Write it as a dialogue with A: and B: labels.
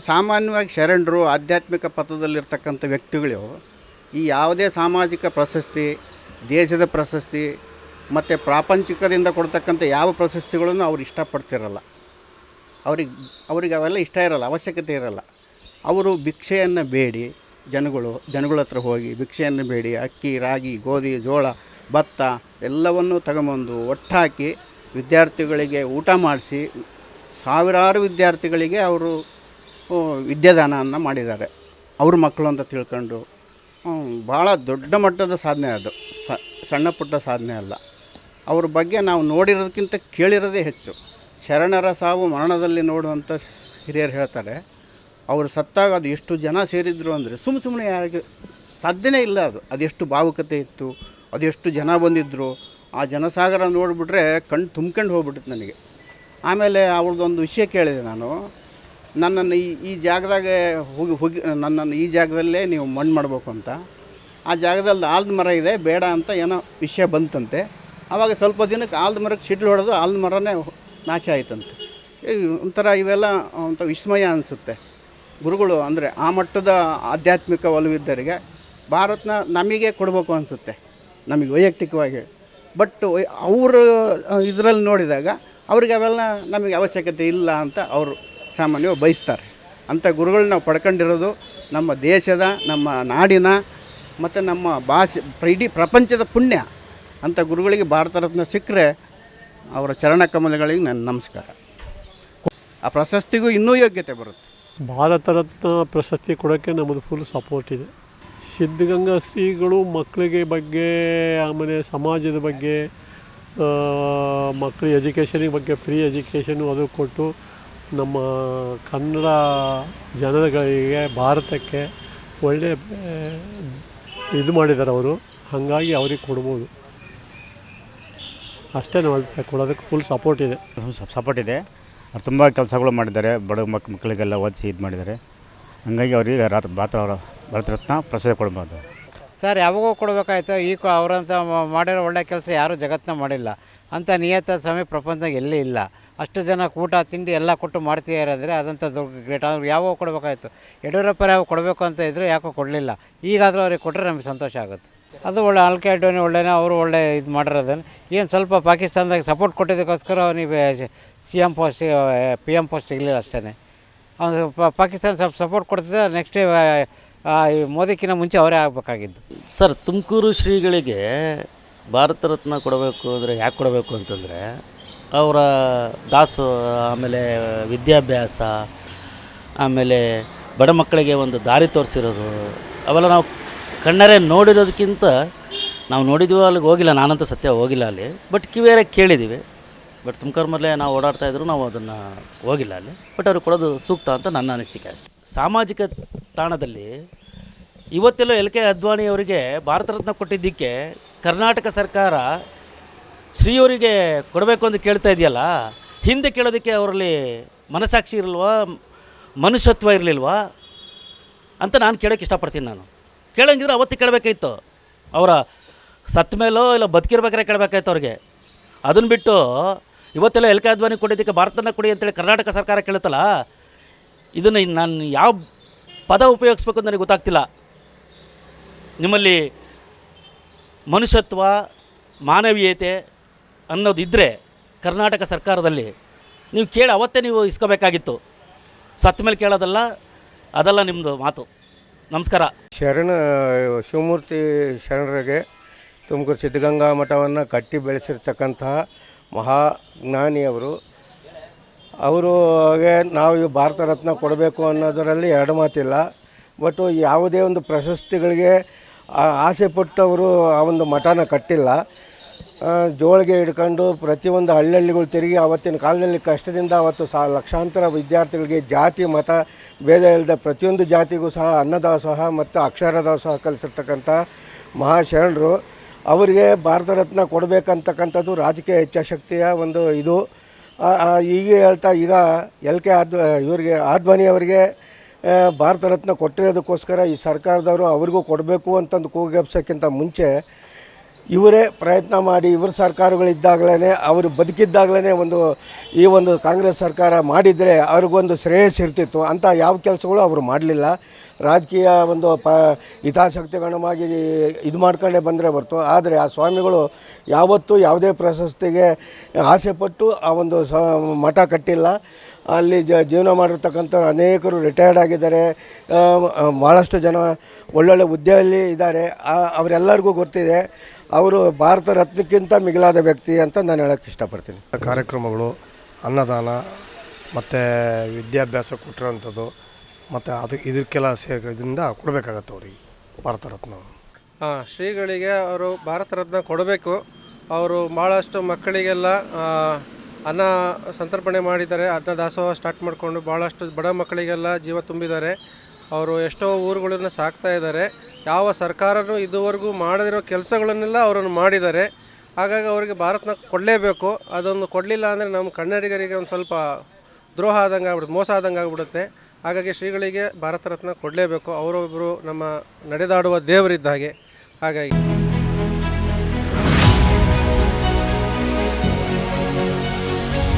A: ಸಾಮಾನ್ಯವಾಗಿ ಶರಣರು ಆಧ್ಯಾತ್ಮಿಕ ಪಥದಲ್ಲಿರ್ತಕ್ಕಂಥ ವ್ಯಕ್ತಿಗಳು ಈ ಯಾವುದೇ ಸಾಮಾಜಿಕ ಪ್ರಶಸ್ತಿ, ದೇಶದ ಪ್ರಶಸ್ತಿ ಮತ್ತು ಪ್ರಾಪಂಚಿಕದಿಂದ ಕೊಡ್ತಕ್ಕಂಥ ಯಾವ ಪ್ರಶಸ್ತಿಗಳನ್ನು ಅವ್ರು ಇಷ್ಟಪಡ್ತಿರಲ್ಲ. ಅವ್ರಿಗೆ ಅವ್ರಿಗೆ ಅವೆಲ್ಲ ಇಷ್ಟ ಇರಲ್ಲ, ಅವಶ್ಯಕತೆ ಇರಲ್ಲ. ಅವರು ಭಿಕ್ಷೆಯನ್ನು ಬೇಡಿ, ಜನಗಳು, ಜನಗಳ ಹತ್ರ ಹೋಗಿ ಭಿಕ್ಷೆಯನ್ನು ಬೇಡಿ, ಅಕ್ಕಿ, ರಾಗಿ, ಗೋಧಿ, ಜೋಳ, ಭತ್ತ ಎಲ್ಲವನ್ನು ತಗೊಂಬಂದು ಒಟ್ಟಾಕಿ ವಿದ್ಯಾರ್ಥಿಗಳಿಗೆ ಊಟ ಮಾಡಿಸಿ ಸಾವಿರಾರು ವಿದ್ಯಾರ್ಥಿಗಳಿಗೆ ಅವರು ವಿದ್ಯಾದಾನವನ್ನು ಮಾಡಿದ್ದಾರೆ. ಅವ್ರ ಮಕ್ಕಳು ಅಂತ ತಿಳ್ಕೊಂಡು ಭಾಳ ದೊಡ್ಡ ಮಟ್ಟದ ಸಾಧನೆ ಅದು. ಸಣ್ಣ ಪುಟ್ಟ ಸಾಧನೆ ಅಲ್ಲ. ಅವ್ರ ಬಗ್ಗೆ ನಾವು ನೋಡಿರೋದಕ್ಕಿಂತ ಕೇಳಿರೋದೇ ಹೆಚ್ಚು. ಶರಣರ ಸಾವು ಮರಣದಲ್ಲಿ ನೋಡುವಂಥ ಹಿರಿಯರು ಹೇಳ್ತಾರೆ, ಅವರು ಸತ್ತಾಗ ಅದು ಎಷ್ಟು ಜನ ಸೇರಿದ್ರು ಅಂದರೆ ಸುಮ್ಮ ಸುಮ್ಮನೆ ಯಾರಿಗೆ ಸಾಧ್ಯನೇ ಇಲ್ಲ ಅದು. ಅದೆಷ್ಟು ಭಾವುಕತೆ ಇತ್ತು, ಅದೆಷ್ಟು ಜನ ಬಂದಿದ್ದರು ಆ ಜನಸಾಗರ ನೋಡಿಬಿಟ್ರೆ ಕಣ್ಣು ತುಂಬ್ಕೊಂಡು ಹೋಗ್ಬಿಟ್ಟಿತ್ತು ನನಗೆ. ಆಮೇಲೆ ಅವ್ರದ್ದೊಂದು ವಿಷಯ ಕೇಳಿದೆ ನಾನು. ನನ್ನನ್ನು ಈ ಈ ಜಾಗದಾಗ ಹೋಗಿ ಹೋಗಿ ನನ್ನನ್ನು ಈ ಜಾಗದಲ್ಲೇ ನೀವು ಮಣ್ಣು ಮಾಡಬೇಕು ಅಂತ. ಆ ಜಾಗದಲ್ಲಿ ಆಲ್ದ ಮರ ಇದೆ, ಬೇಡ ಅಂತ ಏನೋ ವಿಷಯ ಬಂತಂತೆ. ಆವಾಗ ಸ್ವಲ್ಪ ದಿನಕ್ಕೆ ಆಲ್ದ ಮರಕ್ಕೆ ಸಿಡ್ಲು ಹೊಡೆದು ಆಲ್ದ ಮರನೇ ನಾಶ ಆಯ್ತಂತೆ. ಒಂಥರ ಇವೆಲ್ಲ ಒಂಥರ ವಿಸ್ಮಯ ಅನಿಸುತ್ತೆ. ಗುರುಗಳು ಅಂದರೆ ಆ ಮಟ್ಟದ ಆಧ್ಯಾತ್ಮಿಕ ಒಲವಿದ್ದರಿಗೆ ಭಾರತನ ನಮಗೆ ಕೊಡಬೇಕು ಅನಿಸುತ್ತೆ. ನಮಗೆ ವೈಯಕ್ತಿಕವಾಗಿ. ಬಟ್ ಅವರು ಇದರಲ್ಲಿ ನೋಡಿದಾಗ ಅವ್ರಿಗೆ ಅವೆಲ್ಲ ನಮಗೆ ಅವಶ್ಯಕತೆ ಇಲ್ಲ ಅಂತ ಅವರು ಸಾಮಾನ್ಯವಾಗಿ ಬಯಸ್ತಾರೆ. ಅಂಥ ಗುರುಗಳನ್ನ ನಾವು ಪಡ್ಕೊಂಡಿರೋದು ನಮ್ಮ ದೇಶದ, ನಮ್ಮ ನಾಡಿನ ಮತ್ತು ನಮ್ಮ ಭಾಷೆ, ಇಡೀ ಪ್ರಪಂಚದ ಪುಣ್ಯ. ಅಂಥ ಗುರುಗಳಿಗೆ ಭಾರತ ರತ್ನ ಸಿಕ್ಕರೆ ಅವರ ಚರಣ ಕಮಲಗಳಿಗೆ ನನ್ನ ನಮಸ್ಕಾರ. ಆ ಪ್ರಶಸ್ತಿಗೂ ಇನ್ನೂ ಯೋಗ್ಯತೆ ಬರುತ್ತೆ.
B: ಭಾರತ ರತ್ನ ಪ್ರಶಸ್ತಿ ಕೊಡೋಕ್ಕೆ ನಮ್ಮದು ಫುಲ್ ಸಪೋರ್ಟ್ ಇದೆ. ಸಿದ್ಧಗಂಗಾ ಶ್ರೀಗಳು ಮಕ್ಕಳಿಗೆ ಬಗ್ಗೆ, ಆಮೇಲೆ ಸಮಾಜದ ಬಗ್ಗೆ ಮಕ್ಕಳ ಎಜುಕೇಷನಿಗೆ ಬಗ್ಗೆ ಫ್ರೀ ಎಜುಕೇಷನು ಅದು ಕೊಟ್ಟು ನಮ್ಮ ಕನ್ನಡ ಜನರುಗಳಿಗೆ ಭಾರತಕ್ಕೆ ಒಳ್ಳೆ ಇದು ಮಾಡಿದ್ದಾರೆ ಅವರು. ಹಾಗಾಗಿ ಅವ್ರಿಗೆ ಕೊಡ್ಬೋದು. ಅಷ್ಟೇ ನಾವು ಅಭಿಪ್ರಾಯ ಕೊಡೋದಕ್ಕೆ ಫುಲ್ ಸಪೋರ್ಟ್ ಇದೆ.
C: ಸಪೋರ್ಟ್ ಇದೆ. ಅವ್ರು ತುಂಬ ಕೆಲಸಗಳು ಮಾಡಿದ್ದಾರೆ. ಬಡ ಮಕ್ ಮಕ್ಕಳಿಗೆಲ್ಲ ಓದಿಸಿ ಇದು ಮಾಡಿದ್ದಾರೆ. ಹಂಗಾಗಿ ಅವರಿಗೆ ರಾತ್ ಭಾರತ ಅವರ ಭಾರತ ರತ್ನ ಪ್ರಸಾದ ಕೊಡ್ಬೋದು.
D: ಸರ್ ಯಾವಾಗೂ ಕೊಡಬೇಕಾಯ್ತು ಈ ಕ- ಅವರಂತ ಮಾಡಿರೋ ಒಳ್ಳೆ ಕೆಲಸ ಯಾರೂ ಜಗತ್ತನ್ನ ಮಾಡಿಲ್ಲ. ಅಂಥ ನಿಯತ ಸಮಯ ಪ್ರಪಂಚದಾಗ ಎಲ್ಲೇ ಇಲ್ಲ. ಅಷ್ಟು ಜನ ಊಟ ತಿಂಡಿ ಎಲ್ಲ ಕೊಟ್ಟು ಮಾಡ್ತೀಯ ಇರೋದ್ರೆ ಅದಂಥ ದೊಡ್ಡ ಗ್ರೇಟ್ ಅವ್ರು ಯಾವಾಗ ಕೊಡಬೇಕಾಯ್ತು. ಯಡಿಯೂರಪ್ಪರು ಯಾವಾಗ ಕೊಡಬೇಕು ಅಂತ ಇದ್ದರೆ ಯಾಕೋ ಕೊಡಲಿಲ್ಲ. ಈಗಾದರೂ ಅವ್ರಿಗೆ ಕೊಟ್ಟರೆ ನಮಗೆ ಸಂತೋಷ ಆಗುತ್ತೆ. ಅದು ಒಳ್ಳೆ ಆಲ್ಕೆ ಅಡ್ವಾಣಿ ಒಳ್ಳೆನೇ, ಅವರು ಒಳ್ಳೆ ಇದು ಮಾಡಿರೋದನ್ನು. ಏನು ಸ್ವಲ್ಪ ಪಾಕಿಸ್ತಾನದಾಗ ಸಪೋರ್ಟ್ ಕೊಟ್ಟಿದ್ದಕ್ಕೋಸ್ಕರ ಅವನಿಗೆ C M post P M post ಸಿಗಲಿಲ್ಲ ಅಷ್ಟೇ ಅವನು ಪಾಕಿಸ್ತಾನ ಸ್ವಲ್ಪ ಸಪೋರ್ಟ್ ಕೊಡ್ತಿದ್ದೆ ನೆಕ್ಸ್ಟ್ ಮೋದಿಕ್ಕಿಂತ ಮುಂಚೆ ಅವರೇ ಆಗಬೇಕಾಗಿದ್ದು.
E: ಸರ್, ತುಮಕೂರು ಶ್ರೀಗಳಿಗೆ ಭಾರತ ರತ್ನ ಕೊಡಬೇಕು ಅಂದರೆ ಯಾಕೆ ಕೊಡಬೇಕು ಅಂತಂದರೆ ಅವರ ದಾಸು, ಆಮೇಲೆ ವಿದ್ಯಾಭ್ಯಾಸ, ಆಮೇಲೆ ಬಡ ಮಕ್ಕಳಿಗೆ ಒಂದು ದಾರಿ ತೋರಿಸಿರೋದು, ಅವೆಲ್ಲ ನಾವು ಕಣ್ಣರೆ ನೋಡಿರೋದಕ್ಕಿಂತ ನಾವು ನೋಡಿದ್ವಿ ಅಲ್ಲಿಗೆ ಹೋಗಿಲ್ಲ, ನಾನಂತೂ ಸತ್ಯ ಹೋಗಿಲ್ಲ ಅಲ್ಲಿ, ಬಟ್ ಕಿವಿಯರೇ ಕೇಳಿದ್ದೀವಿ. ಬಟ್ ತುಮಕೂರು ಮೇಲೆ ನಾವು ಓಡಾಡ್ತಾ ಇದ್ರು ನಾವು ಅದನ್ನು ಹೋಗಿಲ್ಲ ಅಲ್ಲಿ, ಬಟ್ ಅವ್ರಿಗೆ ಕೊಡೋದು ಸೂಕ್ತ ಅಂತ ನನ್ನ ಅನಿಸಿಕೆ ಅಷ್ಟೆ. ಸಾಮಾಜಿಕ ತಾಣದಲ್ಲಿ ಇವತ್ತೆಲ್ಲೋ ಎಲ್ ಕೆ ಅದ್ವಾಣಿಯವರಿಗೆ ಭಾರತ ರತ್ನ ಕೊಟ್ಟಿದ್ದಕ್ಕೆ ಕರ್ನಾಟಕ ಸರ್ಕಾರ ಶ್ರೀಯವರಿಗೆ ಕೊಡಬೇಕು ಅಂತ ಕೇಳ್ತಾ ಇದೆಯಲ್ಲ, ಹಿಂದೆ ಕೇಳೋದಕ್ಕೆ ಅವರಲ್ಲಿ ಮನಸ್ಸಾಕ್ಷಿ ಇರಲ್ವಾ, ಮನುಷ್ಯತ್ವ ಇರಲಿಲ್ವಾ ಅಂತ ನಾನು ಕೇಳೋಕ್ಕೆ ಇಷ್ಟಪಡ್ತೀನಿ ನಾನು. ಕೇಳಂಗಿದ್ರೆ ಅವತ್ತು ಕೇಳಬೇಕಾಯ್ತು. ಅವರ ಸತ್ತ ಮೇಲೋ ಇಲ್ಲ ಬದುಕಿರ್ಬೇಕಾದ್ರೆ ಕೇಳಬೇಕಾಯ್ತು ಅವ್ರಿಗೆ. ಅದನ್ನು ಬಿಟ್ಟು ಇವತ್ತೆಲ್ಲ ಎಲ್ ಕೆ ಅದ್ವಾನಿ ಭಾರತನ ಕೊಡಿ ಅಂತೇಳಿ ಕರ್ನಾಟಕ ಸರ್ಕಾರ ಕೇಳುತ್ತಲ್ಲ, ಇದನ್ನು ನಾನು ಯಾವ ಪದ ಉಪಯೋಗಿಸ್ಬೇಕು ಅಂತ ನನಗೆ ಗೊತ್ತಾಗ್ತಿಲ್ಲ. ನಿಮ್ಮಲ್ಲಿ ಮನುಷ್ಯತ್ವ, ಮಾನವೀಯತೆ ಅನ್ನೋದಿದ್ದರೆ ಕರ್ನಾಟಕ ಸರ್ಕಾರದಲ್ಲಿ ನೀವು ಕೇಳಿ ಅವತ್ತೇ ನೀವು ಇಸ್ಕೋಬೇಕಾಗಿತ್ತು. ಸತ್ತ ಮೇಲೆ ಕೇಳೋದಲ್ಲ, ಅದೆಲ್ಲ ನಿಮ್ಮದು ಮಾತು. ನಮಸ್ಕಾರ.
F: ಶರಣ, ಶಿವಮೂರ್ತಿ ಶರಣರಿಗೆ ತುಮಕೂರು ಸಿದ್ಧಗಂಗಾ ಮಠವನ್ನು ಕಟ್ಟಿ ಬೆಳೆಸಿರ್ತಕ್ಕಂತಹ ಮಹಾಜ್ಞಾನಿಯವರು ಅವರಿಗೆ ನಾವು ಈ ಭಾರತ ರತ್ನ ಕೊಡಬೇಕು ಅನ್ನೋದರಲ್ಲಿ ಎರಡು ಮಾತಿಲ್ಲ. ಬಟ್ ಯಾವುದೇ ಒಂದು ಪ್ರಶಸ್ತಿಗಳಿಗೆ ಆಸೆ ಪಟ್ಟವರು ಆ ಒಂದು ಮಠನ ಕಟ್ಟಿಲ್ಲ. ಜೋಳಿಗೆ ಹಿಡ್ಕೊಂಡು ಪ್ರತಿಯೊಂದು ಹಳ್ಳಿಗಳು ತಿರುಗಿ ಅವತ್ತಿನ ಕಾಲದಲ್ಲಿ ಕಷ್ಟದಿಂದ ಅವತ್ತು ಸಹ ಲಕ್ಷಾಂತರ ವಿದ್ಯಾರ್ಥಿಗಳಿಗೆ ಜಾತಿ, ಮತ, ಭೇದ ಇಲ್ಲದ ಪ್ರತಿಯೊಂದು ಜಾತಿಗೂ ಸಹ ಅನ್ನದಾಸೋಹ ಮತ್ತು ಅಕ್ಷರದಾಸೋಹ ಕಲಿಸಿರ್ತಕ್ಕಂಥ ಮಹಾಶರಣರು. ಅವರಿಗೆ ಭಾರತ ರತ್ನ ಕೊಡಬೇಕಂತಕ್ಕಂಥದ್ದು ರಾಜಕೀಯ ಇಚ್ಛಾಶಕ್ತಿಯ ಒಂದು ಇದು. ಈಗ ಹೇಳ್ತಾ, ಈಗ ಎಲ್ ಕೆ ಆದ್, ಇವರಿಗೆ ಆದ್ವಾನಿ ಅವರಿಗೆ ಭಾರತ ರತ್ನ ಕೊಟ್ಟಿರೋದಕ್ಕೋಸ್ಕರ ಈ ಸರ್ಕಾರದವರು ಅವ್ರಿಗೂ ಕೊಡಬೇಕು ಅಂತಂದು ಕೂಗೆಬ್ಸೋಕ್ಕಿಂತ ಮುಂಚೆ ಇವರೇ ಪ್ರಯತ್ನ ಮಾಡಿ, ಇವ್ರ ಸರ್ಕಾರಗಳಿದ್ದಾಗಲೇ ಅವರು ಬದುಕಿದ್ದಾಗಲೇ ಒಂದು, ಈ ಒಂದು ಕಾಂಗ್ರೆಸ್ ಸರ್ಕಾರ ಮಾಡಿದರೆ ಅವ್ರಿಗೊಂದು ಶ್ರೇಯಸ್ ಇರ್ತಿತ್ತು. ಅಂತ ಯಾವ ಕೆಲಸಗಳು ಅವರು ಮಾಡಲಿಲ್ಲ. ರಾಜಕೀಯ ಒಂದು ಪ ಹಿತಾಸಕ್ತಿಗಣವಾಗಿ ಇದು ಮಾಡ್ಕೊಂಡೇ ಬಂದರೆ ಬರ್ತು ಆದರೆ ಆ ಸ್ವಾಮಿಗಳು ಯಾವತ್ತೂ ಯಾವುದೇ ಪ್ರಶಸ್ತಿಗೆ ಆಸೆಪಟ್ಟು ಆ ಒಂದು ಸ, ಮಠ ಕಟ್ಟಿಲ್ಲ. ಅಲ್ಲಿ ಜ, ಜೀವನ ಮಾಡಿರ್ತಕ್ಕಂಥ ಅನೇಕರು ರಿಟೈರ್ಡ್ ಆಗಿದ್ದಾರೆ. ಭಾಳಷ್ಟು ಜನ ಒಳ್ಳೊಳ್ಳೆ ಹುದ್ದೆಯಲ್ಲಿ ಇದ್ದಾರೆ. ಅವರೆಲ್ಲರಿಗೂ ಗೊತ್ತಿದೆ. ಅವರು ಭಾರತ ರತ್ನಕ್ಕಿಂತ ಮಿಗಿಲಾದ ವ್ಯಕ್ತಿ ಅಂತ ನಾನು ಹೇಳೋಕ್ಕೆ ಇಷ್ಟಪಡ್ತೀನಿ.
G: ಕಾರ್ಯಕ್ರಮಗಳು ಅನ್ನದಾನ ಮತ್ತು ವಿದ್ಯಾಭ್ಯಾಸ ಕೊಟ್ಟಿರೋಂಥದ್ದು ಮತ್ತು ಅದು ಇದಕ್ಕೆಲ್ಲ ಸೇರಿದ್ರಿಂದ ಕೊಡಬೇಕಾಗತ್ತೆ ಅವ್ರಿಗೆ ಭಾರತ ರತ್ನ.
H: ಹಾಂ ಶ್ರೀಗಳಿಗೆ ಅವರು ಭಾರತ ರತ್ನ ಕೊಡಬೇಕು. ಅವರು ಭಾಳಷ್ಟು ಮಕ್ಕಳಿಗೆಲ್ಲ ಅನ್ನ ಸಂತರ್ಪಣೆ ಮಾಡಿದ್ದಾರೆ. ಅನ್ನ ದಾಸೋಹ ಸ್ಟಾರ್ಟ್ ಮಾಡಿಕೊಂಡು ಭಾಳಷ್ಟು ಬಡ ಮಕ್ಕಳಿಗೆಲ್ಲ ಜೀವ ತುಂಬಿದ್ದಾರೆ. ಅವರು ಎಷ್ಟೋ ಊರುಗಳನ್ನು ಸಾಕ್ತಾ ಇದ್ದಾರೆ. ಯಾವ ಸರ್ಕಾರನೂ ಇದುವರೆಗೂ ಮಾಡದಿರೋ ಕೆಲಸಗಳನ್ನೆಲ್ಲ ಅವರನ್ನು ಮಾಡಿದ್ದಾರೆ. ಹಾಗಾಗಿ ಅವರಿಗೆ ಭಾರತನ ಕೊಡಲೇಬೇಕು. ಅದೊಂದು ಕೊಡಲಿಲ್ಲ ಅಂದರೆ ನಮ್ಮ ಕನ್ನಡಿಗರಿಗೆ ಒಂದು ಸ್ವಲ್ಪ ದ್ರೋಹ ಆದಂಗೆ ಆಗ್ಬಿಡುತ್ತೆ, ಮೋಸ ಆದಂಗೆ ಆಗ್ಬಿಡುತ್ತೆ. ಹಾಗಾಗಿ ಶ್ರೀಗಳಿಗೆ ಭಾರತ ರತ್ನ ಕೊಡಲೇಬೇಕು. ಅವರೊಬ್ಬರು ನಮ್ಮ ನಡೆದಾಡುವ ದೇವರಿದ್ದ ಹಾಗೆ ಹಾಗಾಗಿ